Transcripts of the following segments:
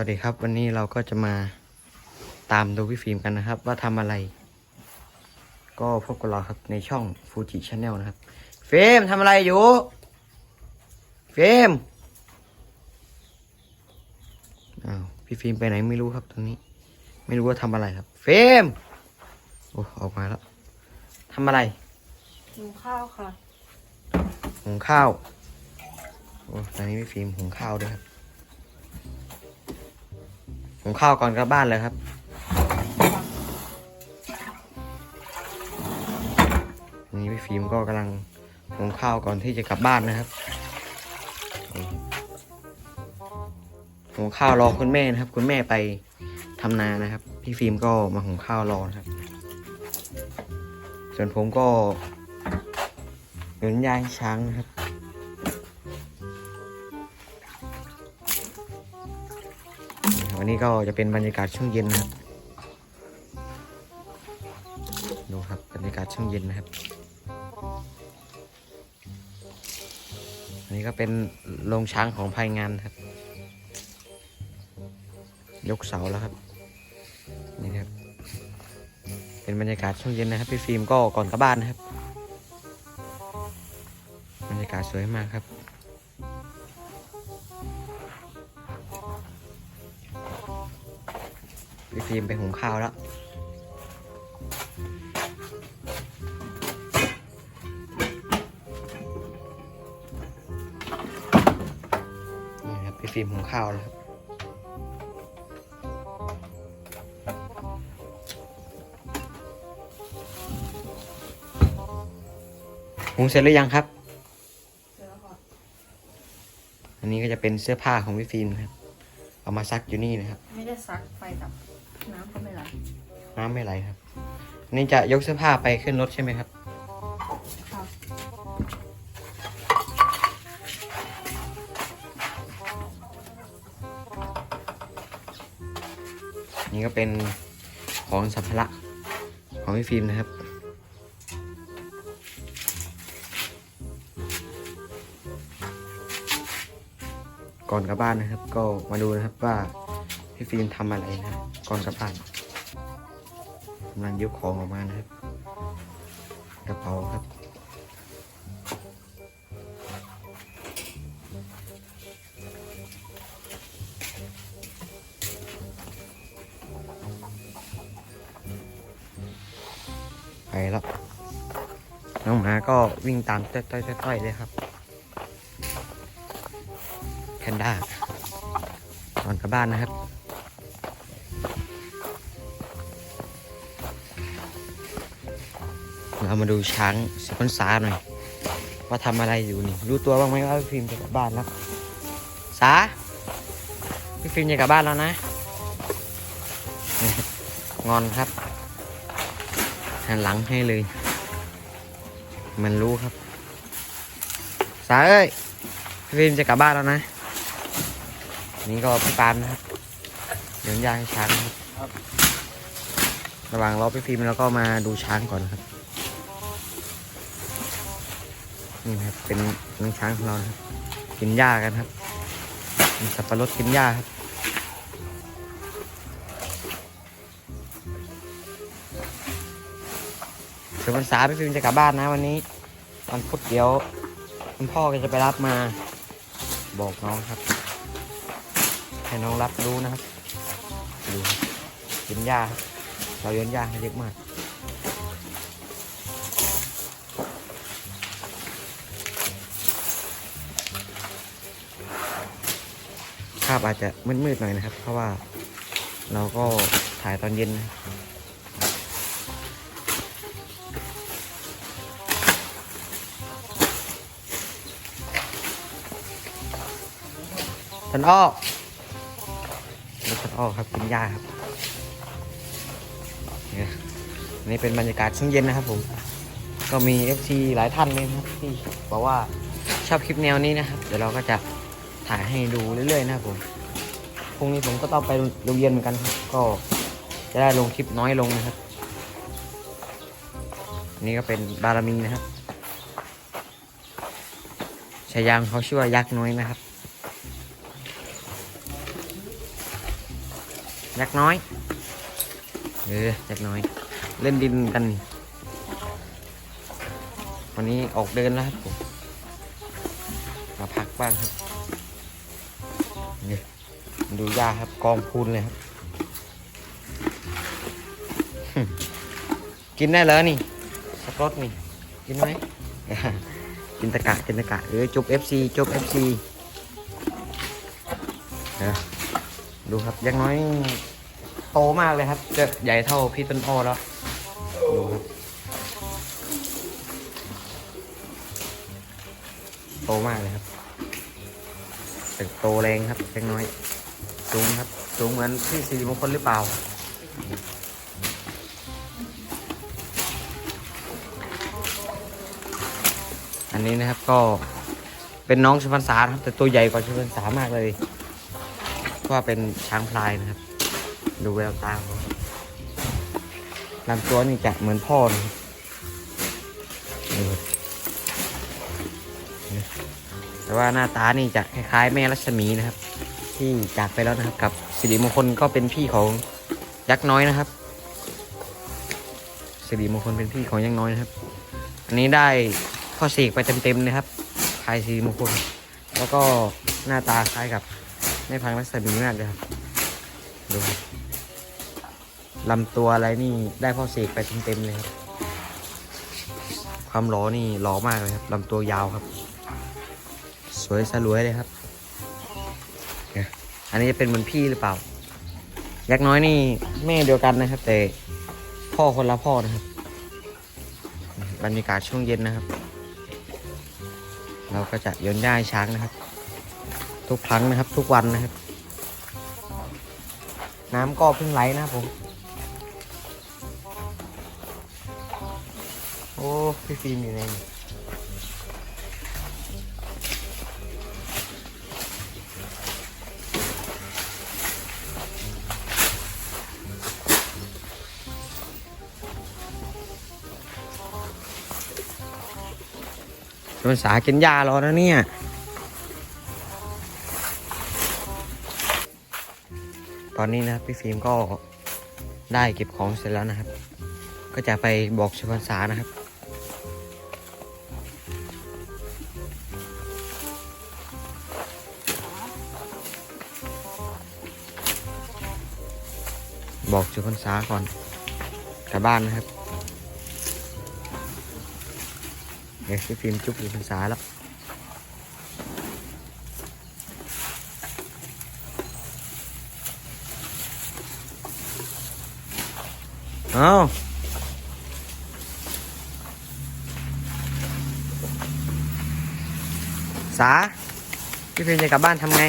วัสดีครับ วันนี้เราก็จะมาตามดูพี่ฟิล์มกันนะครับ ว่าทำอะไร ก็พบกับเราครับในช่องฟูจิชาแนลนะครับเฟรมทำอะไรอยู่เฟรมอ้าวพี่ฟิล์มไปไหนไม่รู้ครับตอนนี้ ไม่รู้ว่าทำอะไรครับ เฟรมโอ้ออกมาแล้วทำอะไรหุงข้าวค่ะหุงข้าวโอ้ตอนนี้พี่ฟิล์มหุงข้าวด้วยครับ หุงข้าวก่อนกลับบ้านเลยครับนนี้พี่ฟิล์มก็กำลังหุงข้าวก่อนที่จะกลับบ้านนะครับหุงข้าวรอคุณแม่นะครับ คุณแม่ไปทำนานะครับ พี่ฟิล์มก็มาหุงข้าวรอนะครับ ส่วนผมก็หนุนยางช้างนะครับ วันนี้ก็จะเป็นบรรยากาศช่วงเย็นนะครับดูครับบรรยากาศช่วงเย็นนะครับ อันนี้ก็เป็นโรงช้างของภายงานครับ ยกเสาแล้วครับ นี่ครับ เป็นบรรยากาศช่วงเย็นนะครับ พี่ฟิล์มก็ก่อนกลับบ้านนะครับ บรรยากาศสวยมากครับ ฟิล์มไปหุงข้าวแล้ว นี่ครับพี่ฟิล์มหุงข้าวแล้วครับหุงเสร็จหรือยังครับเจอค่ะอันนี้ก็จะเป็นเสื้อผ้าของพี่ฟิล์มครับ เอามาซักอยู่นี่นะครับ ไม่ได้ซักไฟดับ น้ำก็ไม่ไหลน้ำไม่ไหลครับอันนี้จะยกเสื้อผ้าไปขึ้นรถใช่ไหมครับค่ะนี่ก็เป็นของสัมภาระของพี่ฟิล์มนะครับ ก่อนกลับบ้านนะครับ ก็มาดูนะครับว่าพี่ฟิล์มทำอะไรนะครับ ก่อนกลับบ้านกำลังยกของออกมานะครับ กระเป๋าครับไปแล้วน้องหมาก็วิ่งตามต้อยๆๆเลยครับแพนด้าก่อนกลับบ้านนะครับ เรามาดูช้างสิพันษาหน่อยว่าทำอะไรอยู่นี่ รู้ตัวบ้างไหมว่าพี่ฟิล์มจะกลับบ้านแล้วสาพี่ฟิล์มจะกลับบ้านแล้วนะ งอนครับหันหลังให้เลย มันรู้ครับ สาเอ้ยพี่ฟิล์มจะกลับบ้านแล้วนะ นี่ก็พี่ปานนะครับเดี๋ยวยางช้างครับระหว่างรอพี่ฟิล์มแล้วก็มาดูช้างก่อนครับ นี่ครับเป็นน้องช้างของเราครับ กินหญ้ากันครับมีสับปะรดกินหญ้าครับถึงพรรษาพี่ฟิล์มจะกลับบ้านนะวันนี้วันพุธเดี๋ยวคุณพ่อก็จะไปรับมา บอกน้องครับให้น้องรับรู้นะครับดูครับกินหญ้าครับเราโยนหญ้าให้เยอะมาก ภาพอาจจะมืดๆหน่อยนะครับ เพราะว่าเราก็ถ่ายตอนเย็นนะท่านอ้อนี่ท่านอ้อครับกินหญ้าครับเนี่ยนี่เป็นบรรยากาศช่วงเย็นนะครับผม ก็มี FC หลายท่านเลยนะครับที่บอกว่าชอบคลิปแนวนี้นะครับ เดี๋ยวเราก็จะ ถ่ายให้ดูเรื่อยๆนะครับผมพรุ่งนี้ผมก็ต้องไปโรงเรียนเหมือนกันครับ ก็จะได้ลงคลิปน้อยลงนะครับ นี่ก็เป็นบารมีนะครับฉายามเขาชื่อว่ายักษ์น้อยนะครับ ยักษ์น้อย เออ ยักษ์น้อย เล่นดินกันนี่วันนี้ออกเดินแล้วครับผม มาพักบ้านครับ ดูหญ้าครับกองพูนเลยครับ กินได้แล้วนี่สักรสนี่ กินไหมกินตะกะกินตะกะเออจบ FC จบ FC เดี๋ยวดูครับยักษ์น้อยโตมากเลยครับจะใหญ่เท่าพี่ต้นอ้อแล้วดูครับโตมากเลยครับแต่โตแรงครับเล็กน้อย สูงครับสูงเหมือนพี่สิริมงคลหรือเปล่าอันนี้นะครับก็เป็นน้องชิฟันสานะครับ แต่ตัวใหญ่กว่าชิฟันสามากเลยเพราะว่าเป็นช้างพลายนะครับ ดูแววตาขาครับลำตัวนี่จะเหมือนพ่อนะครับแต่ว่าหน้าตานี่จะคล้ายๆ แม่รัศมีนะครับ ที่จากไปแล้วนะครับ กับสิริมงคลก็เป็นพี่ของยักษ์น้อยนะครับสิริมงคลเป็นพี่ของยักษ์น้อยนะครับ อันนี้ได้พ่อเสกไปเต็มๆนะครับพายสิริมงคล แล้วก็หน้าตาคล้ายกับแม่พังรัศมีมากเลยครับดูลำตัวอะไรนี่ได้พ่อเสกไปเต็มๆเลยครับ ความหล่อนี่หล่อมากเลยครับลำตัวยาวครับ สวยสลวยเลยครับ อันนี้จะเป็นเหมือนพี่หรือเปล่า ยักษ์น้อยนี่แม่เดียวกันนะครับ แต่พ่อคนละพ่อนะครับ บรรยากาศช่วงเย็นนะครับ เราก็จะโยนหญ้าให้ช้างนะครับ ทุกครั้งนะครับ ทุกวันนะครับ น้ำก็เพิ่งไหลนะครับผม โอ้ พี่ฟิล์มอยู่ในนี่ ภาษากินยารอแล้วเนี่ย ตอนนี้นะครับพี่ฟิล์มก็ได้เก็บของเสร็จแล้วนะครับ ก็จะไปบอกชาวพรรษานะครับบอกชาวพรรษาก่อนกลับบ้านนะครับ เดี๋ยวพี่ฟิล์มจุ๊บชาวพรรษาแล้ว เอาสา พี่ฟิล์มจะกลับบ้านทำไง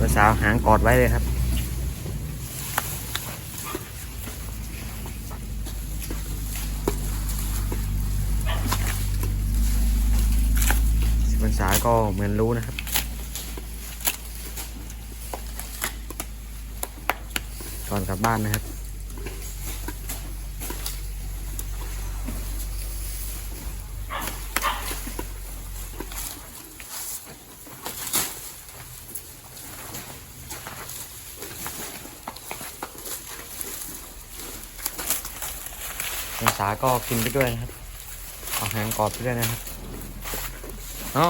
ตัวสาวหางกอดไว้เลยครับภาษาก็เหมือนรู้นะครับก่อนกลับบ้านนะครับ ภาษาก็กินไปด้วยนะครับ เอาหางกอดไปด้วยนะครับ เอา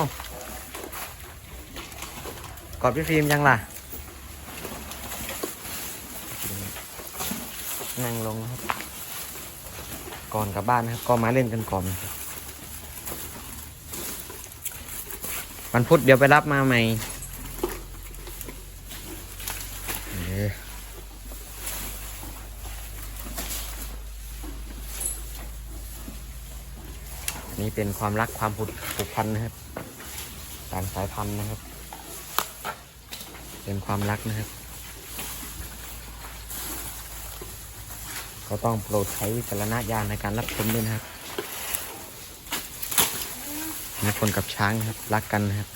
กอดพี่ฟิล์มยังล่ะ นั่งลงนะครับ ก่อนกลับบ้านนะครับ ก็มาเล่นกันก่อนนะครับวันพุธเดี๋ยวไปรับมาใหม่เอออันนี่ เป็นความรักความผูกผูกพันนะครับต่างสายพันธุ์นะครับ เป็นความรักนะครับ ก็ต้องโปรดใช้วิจารณญาณในการรับชมด้วยนะครับนคนกับช้างครับรักกันนะครับ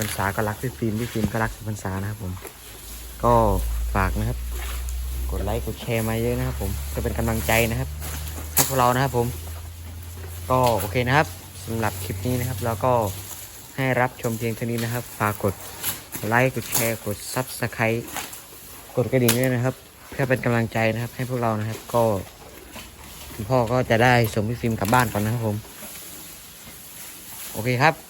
พรรษาก็รักพี่ฟิล์มพี่ฟิล์มก็รักสุพรรษานะครับผม ก็ฝากนะครับ กดไลค์กดแชร์มาเยอะนะครับ ผมก็เป็นกำลังใจนะครับให้พวกเรานะครับผม ก็โอเคนะครับสำหรับคลิปนี้นะครับ แล้วก็ให้รับชมเพียงเท่านี้นะครับ ฝากกดไลค์กดแชร์กด Subscribe กดกระดิ่งด้วยนะครับ เพื่อเป็นกำลังใจนะครับ ให้พวกเรานะครับ ก็คุณพ่อก็จะได้ส่งพี่ฟิล์มกลับบ้านก่อนนะครับผม โอเคครับ